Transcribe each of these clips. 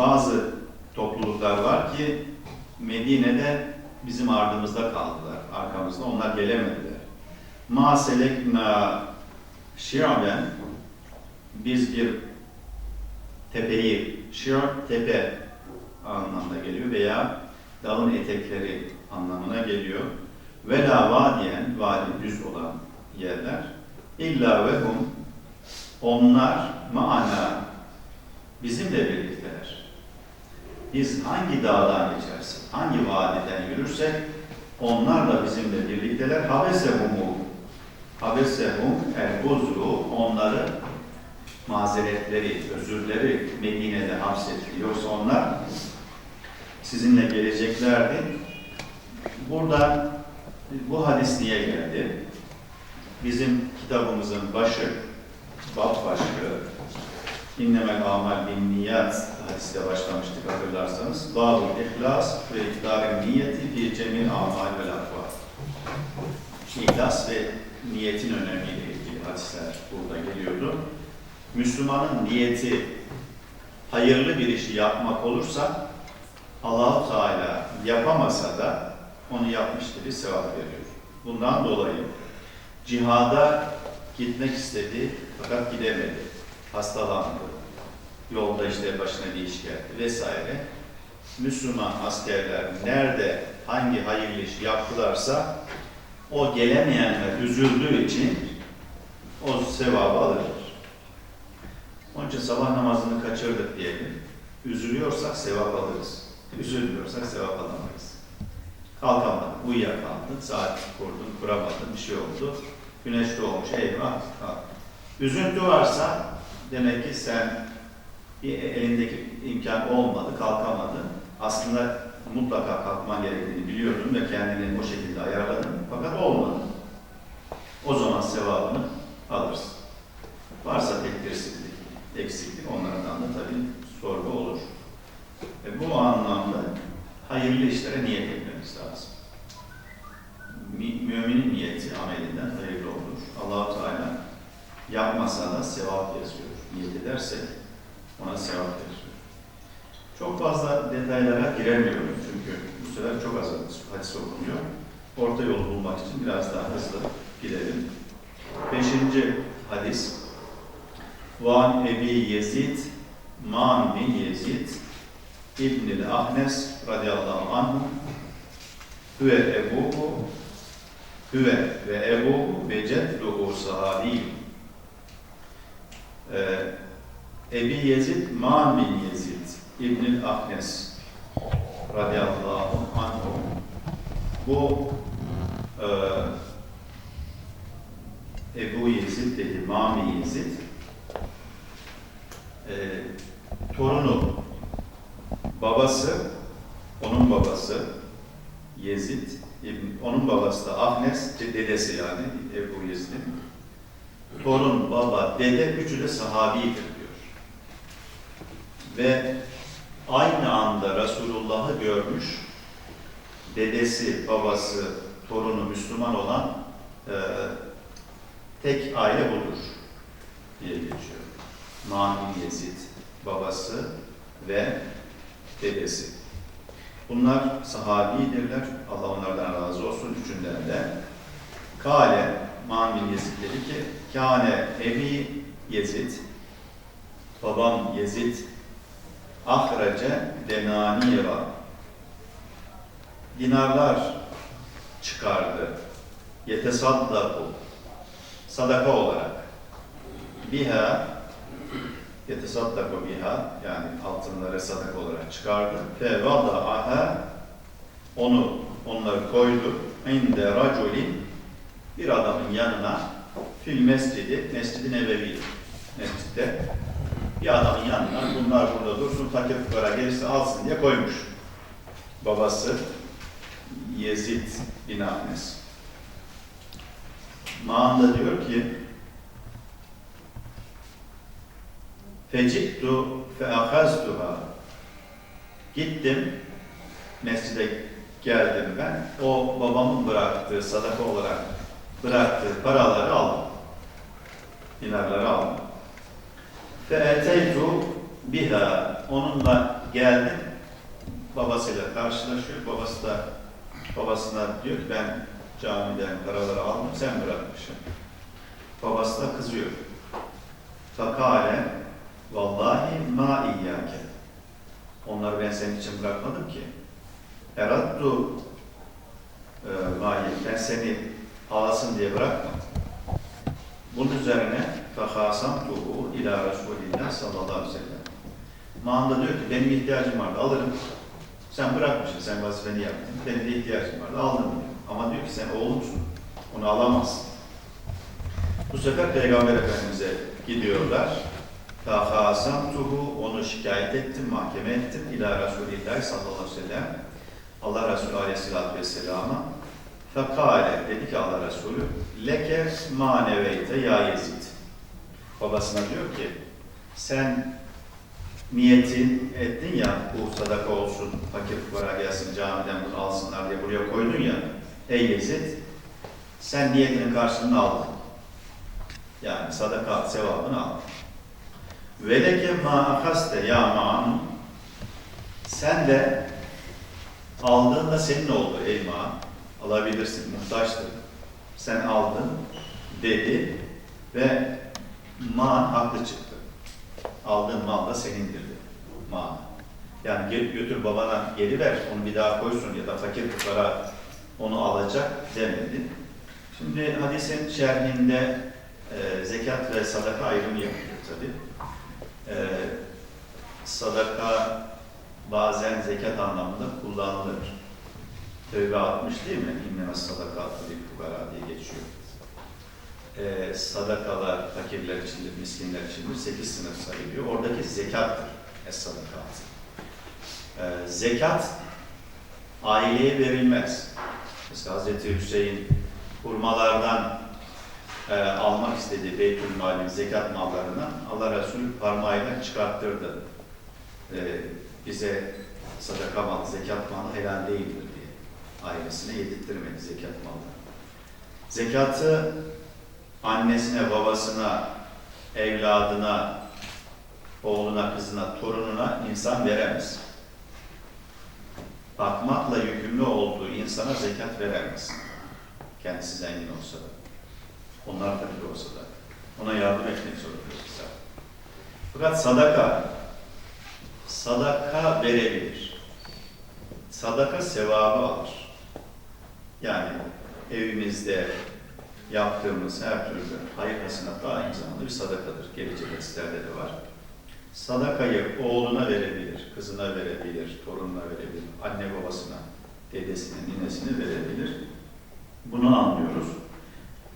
bazı topluluklar var ki Medine'de bizim ardımızda kaldılar, arkamızda. Onlar gelemediler. Ma selekna şi'ben biz bir tepeyi, şir tepe anlamına geliyor veya dalın etekleri anlamına geliyor. Ve la vadiyen, vadi düz olan yerler. İlla ve hum, onlar maana, bizimle birlikteler. Biz hangi dağdan geçersek, hangi vadiden yürürsek, onlar da bizimle birlikteler. Habesehumu, habesehum el buzru, onları mazeretleri, özürleri Medine'de hapsetti. Yoksa onlar sizinle geleceklerdi. Burada bu hadis niye geldi? Bizim kitabımızın başı, bab başlığı, İnnemel amal bin niyat hadiste başlamıştık hatırlarsanız. Babul ihlas ve iktidarın niyeti fi cemil amal vel akval. İhlas ve niyetin önemiyle ilgili hadisler burada geliyordu. Müslümanın niyeti hayırlı bir işi yapmak olursa Allahu Teala yapamasa da onu yapmış gibi sevap veriyor. Bundan dolayı cihada gitmek istedi fakat gidemedi. Hastalandı. Yolda işte başına bir iş geldi vesaire. Müslüman askerler nerede hangi hayırlı iş yaptılarsa o gelemeyenler üzüldüğü için o sevabı alırlar. Onun için sabah namazını kaçırdık diyelim. Üzülüyorsak sevap alırız. Üzülmüyorsak sevap alamayız. Kalkamadım, uyuyakaldım, saat kurdum, kuramadım, bir şey oldu. Güneş doğmuş, eyvah, kalk. Üzüntü varsa demek ki sen elindeki imkan olmadı, kalkamadın. Aslında mutlaka kalkman gerektiğini biliyordun ve kendini o şekilde ayarladın fakat olmadı. O zaman sevabını alırsın. Varsa tekdirsizlik, eksiklik onlardan da tabii sorgu olur. E bu anlamda hayırlı işlere niyet etmemiz lazım. Mü- Müminin niyeti amelinden hayırlı olur. allah Teala yapmasa da sevap yazıyor. Niyet edersek ona sevap yazıyor. Çok fazla detaylara giremiyorum çünkü bu sefer çok az hadis okunuyor. Orta yolu bulmak için biraz daha hızlı gidelim. Beşinci hadis. Van Ebi Yezid, Man bin Yezid, İbn-i Ahnes radıyallahu anh, Hüve ebuhu, Hüve ve ebuhu ve cedduhu sahabi. Ee, Ebi Yezid, Man bin Yezid, İbn-i Ahnes radıyallahu anh. Bu e, Ebu Yezid dedi, Mami Yezid, e, torunu, babası, onun babası Yezid, İbn- onun babası da Ahnes, dedesi yani Ebu Yezid'in. Torun, baba, dede üçü de sahabidir diyor. Ve aynı anda Resulullah'ı görmüş, dedesi, babası, torunu Müslüman olan e, tek aile budur diye geçiyor. Mani Yezid, babası ve dedesi. Bunlar sahabidirler. Allah onlardan razı olsun. Üçünden de. Kale, Mani Yezid dedi ki, Kâne ebi Yezid, babam Yezid, ahrece denanira, dinarlar çıkardı. Yetesaddaku, sadaka olarak. Biha, yetesaddaku biha, yani altınları sadaka olarak çıkardı. Fe vada'aha, onu, onları koydu. İnde raculin, bir adamın yanına, fil mescidi, mescid-i nebevi, mescitte, bir adamın yanına bunlar burada dursun, fakir fukara gelirse alsın diye koymuş. Babası Yezid bin Ahmes. Mağanda diyor ki Fecittu feahaztuha Gittim mescide geldim ben. O babamın bıraktığı sadaka olarak bıraktığı paraları aldım. Dinarları aldım. Fe eteytu biha onunla geldim. Babasıyla karşılaşıyor. Babası da Babasına diyor ki ben camiden paraları aldım, sen bırakmışsın. Babası da kızıyor. Fakale vallahi ma iyyake. Onları ben senin için bırakmadım ki. Eraddu e, mayi, ben seni alasın diye bırakmadım. Bunun üzerine fahasamtuhu ila Resulillah sallallahu aleyhi ve sellem. Manda diyor ki benim ihtiyacım vardı alırım. Sen bırakmışsın, sen vazifeni yaptın, benim de ihtiyacım vardı, aldım diyor. Ama diyor ki sen oğlumsun, onu alamazsın. Bu sefer Peygamber Efendimiz'e gidiyorlar. Tahasam tuhu, onu şikayet ettim, mahkeme ettim. İlâ Resulillah sallallahu aleyhi ve sellem. Allah Resulü aleyhissalatü vesselama. Fekale, dedi ki Allah Resulü, leke maneveyte ya Yezid. Babasına diyor ki, sen niyetin ettin ya bu sadaka olsun, fakir fukara gelsin camiden bunu alsınlar diye buraya koydun ya. Ey Yezid sen niyetinin karşılığını aldın. Yani sadaka sevabını aldın. Ve leke ma akaste ya ma'an sen de aldığında senin oldu ey ma'an alabilirsin, muhtaçtır. Sen aldın, dedi ve man haklı çıktı. Aldığın mal da senindir dedi. Man. Yani gel, götür babana geri ver, onu bir daha koysun ya da fakir fukara onu alacak demedi. Şimdi hadisin şerhinde e, zekat ve sadaka ayrımı yapılıyor tabi. E, sadaka bazen zekat anlamında kullanılır. Tevbe 60 değil mi? Sadakatı bir fukara diye geçiyor. Ee, sadakalar fakirler içindir, miskinler içindir. Sekiz sınıf sayılıyor. Oradaki zekattır. Es sadakat. Ee, zekat aileye verilmez. Mesela Hazreti Hüseyin hurmalardan e, almak istediği Beytül Mal'in zekat mallarından Allah Resulü parmağıyla çıkarttırdı. Ee, bize sadaka malı, zekat malı helal değildir diye ailesine yedirttirmedi zekat malını. Zekatı annesine, babasına, evladına, oğluna, kızına, torununa insan veremez. Bakmakla yükümlü olduğu insana zekat veremez. Kendisi zengin olsa da. Onlar fakir olsa da. Ona yardım etmek zorundayız. Fakat sadaka, sadaka verebilir. Sadaka sevabı alır. Yani evimizde yaptığımız her türlü hayır hasenat da aynı zamanda bir sadakadır. Gelecek hadislerde de var. Sadakayı oğluna verebilir, kızına verebilir, torununa verebilir, anne babasına, dedesine, ninesine verebilir. Bunu anlıyoruz.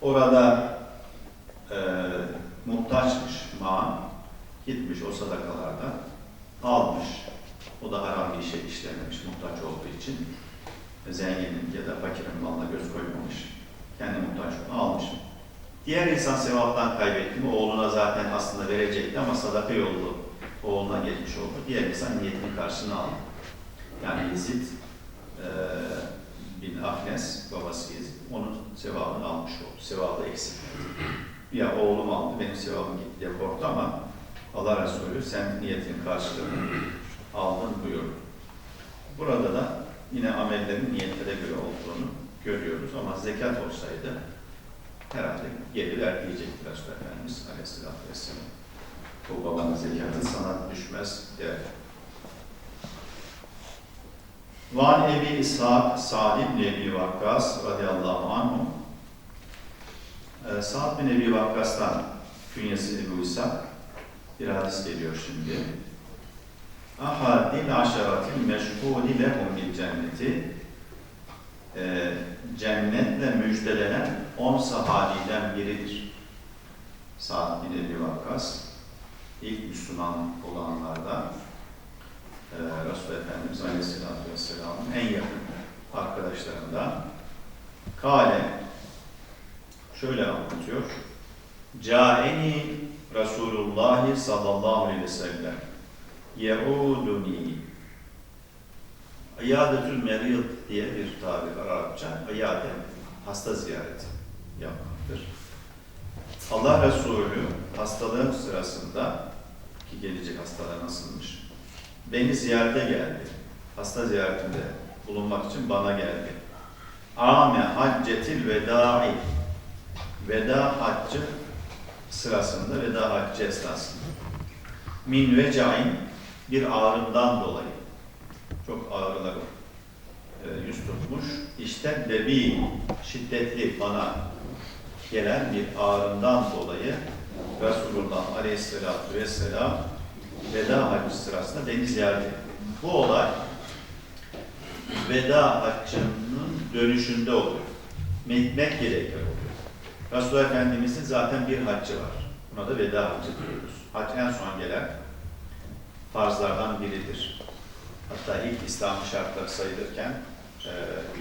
Orada e, muhtaçmış ma, gitmiş o sadakalardan, almış. O da haram bir işe işlememiş muhtaç olduğu için. Zenginin ya da fakirin malına göz koymamış. Kendi muhtaç onu almış. Diğer insan sevaptan kaybetti mi oğluna zaten aslında verecekti ama sadaka yolu oğluna geçmiş oldu. Diğer insan niyetinin karşılığını aldı. Yani Yezid e, bin Ahnes, babası Yezid, onun sevabını almış oldu. Sevabı eksik. Ya oğlum aldı, benim sevabım gitti diye korktu ama Allah Resulü sen niyetin karşılığını aldın buyurdu. Burada da yine amellerin niyetlere göre olduğunu görüyoruz ama zekat olsaydı herhalde geri ver diyecektir Resulullah Efendimiz Aleyhisselatü Vesselam. Bu babanın zekatı sana düşmez der. Van Ebi İshak Sa'd ibn Ebi Vakkas radıyallahu anhu Ee, Sa'd bin Ebi Vakkas'tan künyesi Ebu İshak bir hadis geliyor şimdi. Ahadil aşaratil meşhudi lehum cenneti cennetle müjdelenen on sahabiden biridir. Sa'd bin Ebi Vakkas ilk Müslüman olanlardan e, Resulullah Efendimiz Aleyhisselatü Vesselam'ın en yakın arkadaşlarından Kale şöyle anlatıyor. Caeni Resulullah sallallahu aleyhi ve sellem ye'uduni İyadetül merid diye bir tabir Arapça. İyade, hasta ziyareti yapmaktır. Allah Resulü hastalığım sırasında ki gelecek hastalığı nasılmış beni ziyarete geldi. Hasta ziyaretinde bulunmak için bana geldi. Ame haccetil vedai. Veda haccı sırasında, veda haccı esnasında. Min vecain bir ağrımdan dolayı. Çok ağrılarım e, yüz tutmuş. İşte de bir şiddetli bana gelen bir ağrımdan dolayı Resulullah Aleyhisselatü Vesselam veda haccı sırasında beni ziyaret. Bu olay veda haccının dönüşünde oluyor. Mek- Mekke'deyken oluyor. Resulullah Efendimiz'in zaten bir haccı var. Buna da veda haccı diyoruz. Hac en son gelen farzlardan biridir. Hatta ilk İslam şartları sayılırken e,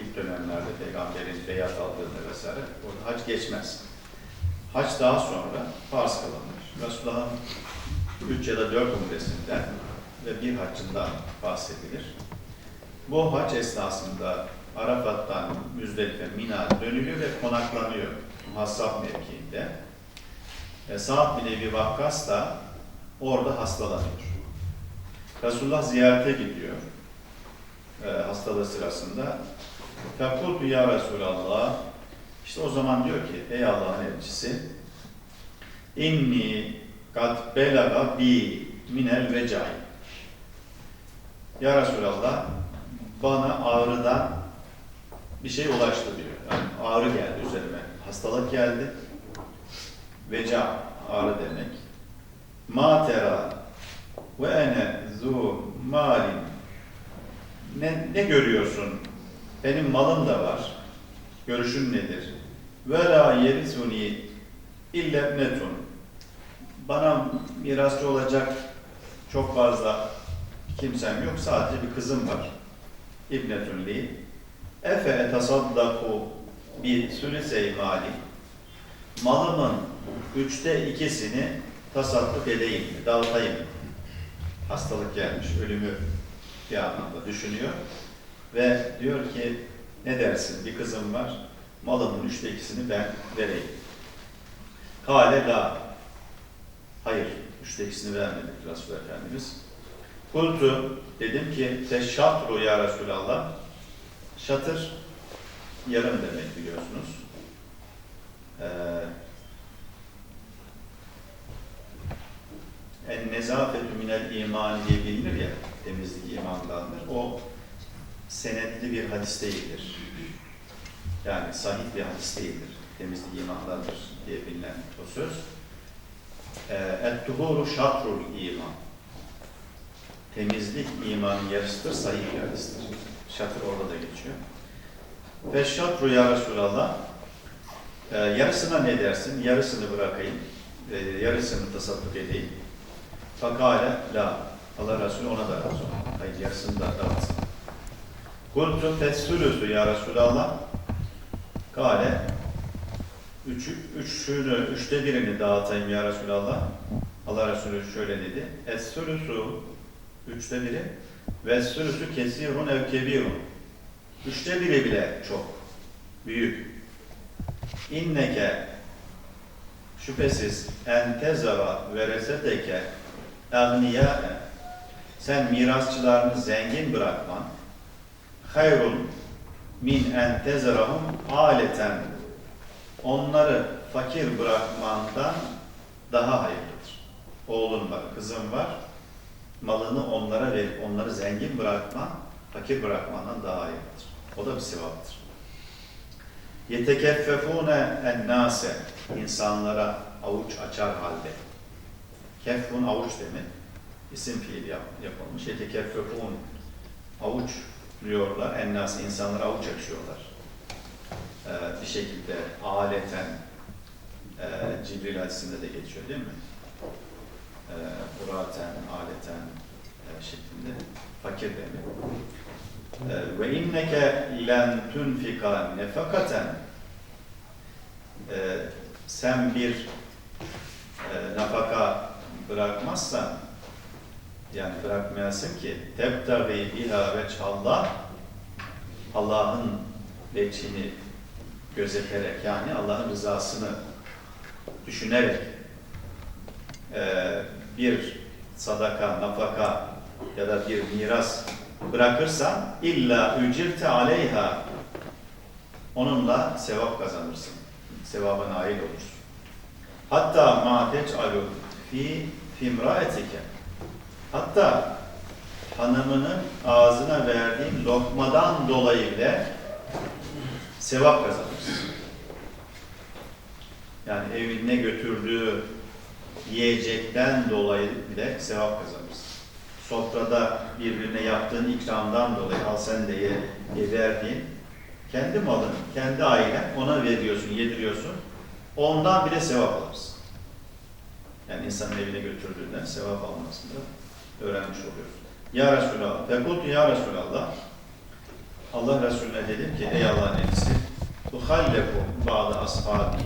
ilk dönemlerde peygamberin beyat aldığında vesaire orada hac geçmez. Hac daha sonra farz kılınmış. Resulullah'ın üç ya da dört umresinden ve bir haccından bahsedilir. Bu hac esnasında Arafat'tan Müzdelife, Mina dönülüyor ve konaklanıyor muhassab mevkiinde. E, Sa'd bin Ebi Vakkas da orada hastalanıyor. Resulullah ziyarete gidiyor e, hastalığı sırasında. Fekultu ya Resulallah işte o zaman diyor ki ey Allah'ın elçisi inni kad belaga bi minel vecai ya Resulallah bana ağrıdan bir şey ulaştı diyor. Yani ağrı geldi üzerime. Hastalık geldi. Veca, ağrı demek. Matera ve ene zu malin. Ne, ne görüyorsun? Benim malım da var. Görüşün nedir? Ve la yerisuni illa netun. Bana mirasçı olacak çok fazla kimsem yok. Sadece bir kızım var. İbnetun li. Efe etasaddaku bi sülüsey mali. Malımın üçte ikisini tasadduk edeyim dağıtayım? Hastalık gelmiş, ölümü bir anlamda düşünüyor. Ve diyor ki, ne dersin bir kızım var, malımın üçte ikisini ben vereyim. Kale la. Hayır, üçte ikisini vermedik Resulullah Efendimiz. Kultu, dedim ki, teşşatru ya Resulallah. Şatır, yarım demek biliyorsunuz. Ee, en nezafetü minel iman diye bilinir ya, temizlik imandandır. O senetli bir hadis değildir. Yani sahih bir hadis değildir. Temizlik imandandır diye bilinen o söz. Et-tuhuru şatrul iman. Temizlik imanın yarısıdır, sahih bir hadistir. Şatır orada da geçiyor. Ve şatru ya Resulallah, e, yarısına ne dersin? Yarısını bırakayım, e, yarısını tasadduk edeyim. Fakale la. Allah Resulü ona da razı oldu. Hayır yarısını da dağıtsın. Kultu fessülüsü ya Resulallah. Kale üç, üçünü, üçte birini dağıtayım ya Resulallah. Allah Resulü şöyle dedi. Es-sülüsü üçte biri ve sülüsü kesirun ev kebirun. Üçte biri bile çok. Büyük. İnneke şüphesiz entezara vereseteke egniyâe sen mirasçılarını zengin bırakman hayrun min entezarahum aleten onları fakir bırakmandan daha hayırlıdır. Oğlun var, kızın var, malını onlara verip onları zengin bırakman, fakir bırakmandan daha hayırlıdır. O da bir sevaptır. Yetekeffefune ennase insanlara avuç açar halde. Keffun avuç demek. İsim fiil yap, yapılmış. Yetekeffefun avuç diyorlar. Ennase insanlara avuç açıyorlar. Ee, bir şekilde aleten e, Cibril hadisinde de geçiyor değil mi? Ee, buraten, aleten e, şeklinde fakir demek. Ee, ve inneke len tunfika nefakaten Ee, sen bir e, nafaka bırakmazsan yani bırakmayasın ki tebtagi biha ve Allah Allah'ın veçhini gözeterek yani Allah'ın rızasını düşünerek e, bir sadaka, nafaka ya da bir miras bırakırsan illa ücirte aleyha onunla sevap kazanırsın. Sevaba nail olursun. Hatta ma tec'alu fi fimraetike hatta hanımının ağzına verdiğin lokmadan dolayı bile sevap kazanırsın. Yani evine götürdüğü yiyecekten dolayı bile sevap kazanırsın. Sofrada birbirine yaptığın ikramdan dolayı al sen de ye, ye verdiğin kendi malın, kendi ailen ona veriyorsun, yediriyorsun. Ondan bile sevap alırsın. Yani insanın evine götürdüğünden sevap almasını öğrenmiş oluyoruz. Ya Resulallah, fekultu ya Resulallah, Allah Resulüne dedim ki, ey Allah'ın elçisi, uhalleku bazı ashabi.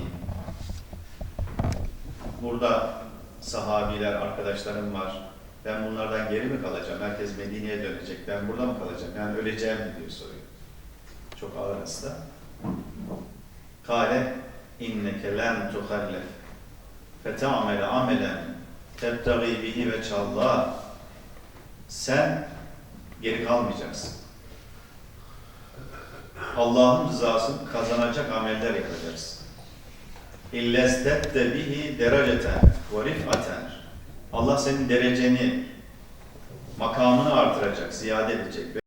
Burada sahabiler, arkadaşlarım var. Ben bunlardan geri mi kalacağım? Herkes Medine'ye dönecek. Ben burada mı kalacağım? Yani öleceğim mi diyor soruyor. Çok ağır hasta. Kale inneke len tuhallef fete'amele amelen tebtagi bihi ve çallah sen geri kalmayacaksın. Allah'ın rızasını kazanacak ameller yapacaksın. İllestette bihi dereceten ve rif'aten Allah senin dereceni, makamını artıracak, ziyade edecek.